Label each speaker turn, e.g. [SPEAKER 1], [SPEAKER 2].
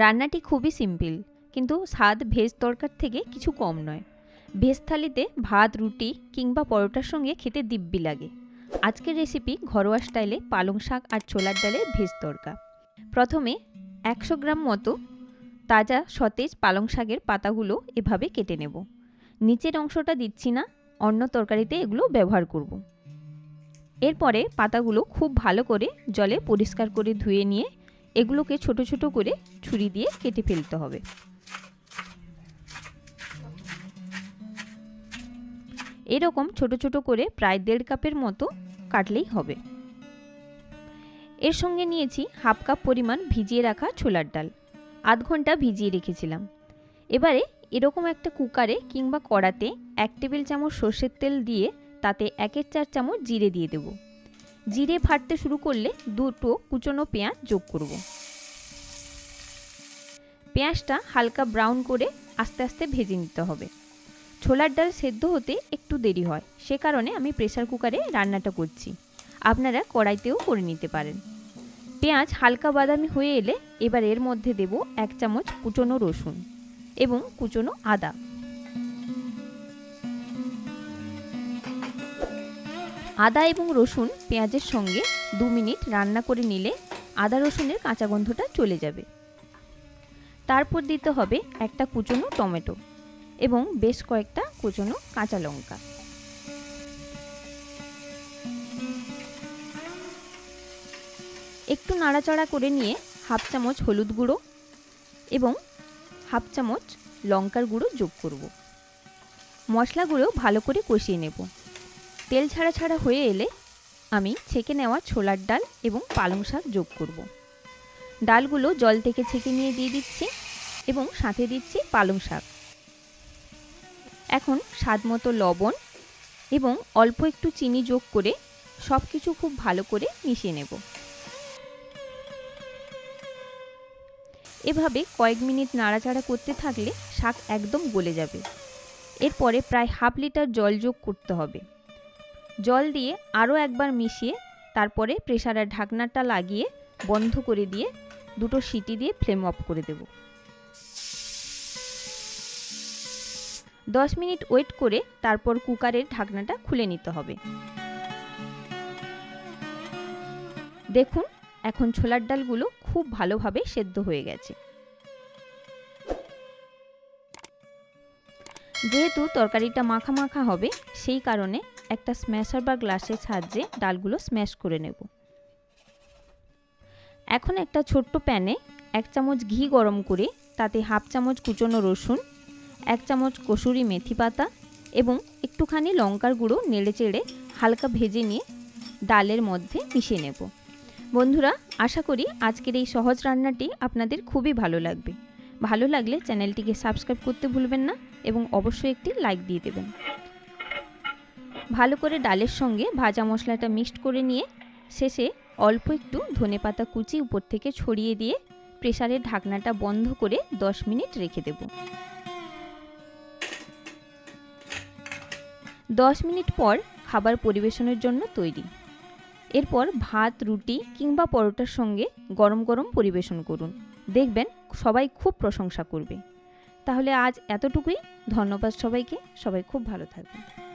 [SPEAKER 1] রান্নাটি খুবই সিম্পল, কিন্তু স্বাদ ভেজ তরকার থেকে কিছু কম নয়। ভেজ থালিতে ভাত, রুটি কিংবা পরোটার সঙ্গে খেতে দিব্যি লাগে। আজকের রেসিপি ঘরোয়া স্টাইলে পালং শাক আর ছোলার ডালের ভেজ তরকা। প্রথমে একশো গ্রাম মতো তাজা সতেজ পালং শাকের পাতাগুলো এভাবে কেটে নেব। নিচের অংশটা দিচ্ছি না, অন্য তরকারিতে এগুলো ব্যবহার করব। এরপরে পাতাগুলো খুব ভালো করে জলে পরিষ্কার করে ধুয়ে নিয়ে এগুলোকে ছোট ছোট করে ছুরি দিয়ে কেটে ফেলতে হবে। এরকম ছোট ছোট করে প্রায় দেড় কাপের মতো কাটলেই হবে। এর সঙ্গে নিয়েছি হাফ কাপ পরিমাণ ভিজিয়ে রাখা ছোলার ডাল। আধ ঘণ্টা ভিজিয়ে রেখেছিলাম। এবারে এরকম একটা কুকারে কিংবা কড়াতে এক টেবিল চামচ সর্ষের তেল দিয়ে তাতে একের চার চামচ জিরে দিয়ে দেব। জিরে ফাটতে শুরু করলে দুটো কুচনো পেঁয়াজ যোগ করব। পেঁয়াজটা হালকা ব্রাউন করে আস্তে আস্তে ভেজে নিতে হবে। ছোলার ডাল সেদ্ধ হতে একটু দেরি হয়, সে কারণে আমি প্রেশার কুকারে রান্নাটা করছি। আপনারা কড়াইতেও করে নিতে পারেন। পেঁয়াজ হালকা বাদামি হয়ে এলে এবার এর মধ্যে দেব এক চামচ কুচনো রসুন এবং কুচনো আদা। আদা এবং রসুন পেঁয়াজের সঙ্গে দু মিনিট রান্না করে নিলে আদা রসুনের কাঁচা গন্ধটা চলে যাবে। তারপর দিতে হবে একটা কুচনো টমেটো এবং বেশ কয়েকটা কুচনো কাঁচা লঙ্কা। একটু নাড়াচাড়া করে নিয়ে হাফ চামচ হলুদ গুঁড়ো এবং হাফ চামচ লঙ্কার গুঁড়ো যোগ করব। মশলাগুলো ভালো করে কষিয়ে নেব। তেল ছাড়া ছাড়া হয়ে এলে আমি ছেঁকে নেওয়া ছোলার ডাল এবং পালং শাক যোগ করব। ডালগুলো জল থেকে ছেঁকে নিয়ে দিয়ে দিচ্ছি এবং সাথে দিচ্ছি পালং শাক। এখন স্বাদ মতো লবণ এবং অল্প একটু চিনি যোগ করে সব কিছু খুব ভালো করে মিশিয়ে নেব। এভাবে কয়েক মিনিট নাড়াচাড়া করতে থাকলে শাক একদম গলে যাবে। এরপরে প্রায় হাফ লিটার জল যোগ করতে হবে। জল দিয়ে আরও একবার মিশিয়ে তারপরে প্রেসারের ঢাকনাটা লাগিয়ে বন্ধ করে দিয়ে দুটো সিটি দিয়ে ফ্লেম অফ করে দেব। দশ মিনিট ওয়েট করে তারপর কুকারের ঢাকনাটা খুলে নিতে হবে। দেখুন, এখন ছোলার ডালগুলো খুব ভালোভাবে সেদ্ধ হয়ে গেছে। যেহেতু তরকারিটা মাখা মাখা হবে, সেই কারণে একটা স্ম্যাশার বা গ্লাসের সাহায্যে ডালগুলো স্ম্যাশ করে নেব। এখন একটা ছোট্ট প্যানে এক চামচ ঘি গরম করে তাতে হাফ চামচ কুচনো রসুন, এক চামচ কসুরি মেথি পাতা এবং একটুখানি লঙ্কার গুঁড়ো নেড়ে চেড়ে হালকা ভেজে নিয়ে ডালের মধ্যে মিশিয়ে নেব। বন্ধুরা, আশা করি আজকের এই সহজ রান্নাটি আপনাদের খুবই ভালো লাগবে। ভালো লাগলে চ্যানেলটিকে সাবস্ক্রাইব করতে ভুলবেন না এবং অবশ্যই একটি লাইক দিয়ে দেবেন। ভালো করে ডালের সঙ্গে ভাজা মশলাটা মিক্সড করে নিয়ে শেষে অল্প একটু ধনে পাতা কুচি উপর থেকে ছড়িয়ে দিয়ে প্রেসারের ঢাকনাটা বন্ধ করে 10 মিনিট রেখে দেব। 10 মিনিট পর খাবার পরিবেশনের জন্য তৈরি। এরপর ভাত, রুটি কিংবা পরোটার সঙ্গে গরম গরম পরিবেশন করুন। দেখবেন সবাই খুব প্রশংসা করবে। তাহলে আজ এতটুকুই। ধন্যবাদ সবাইকে। সবাই খুব ভালো থাকবেন।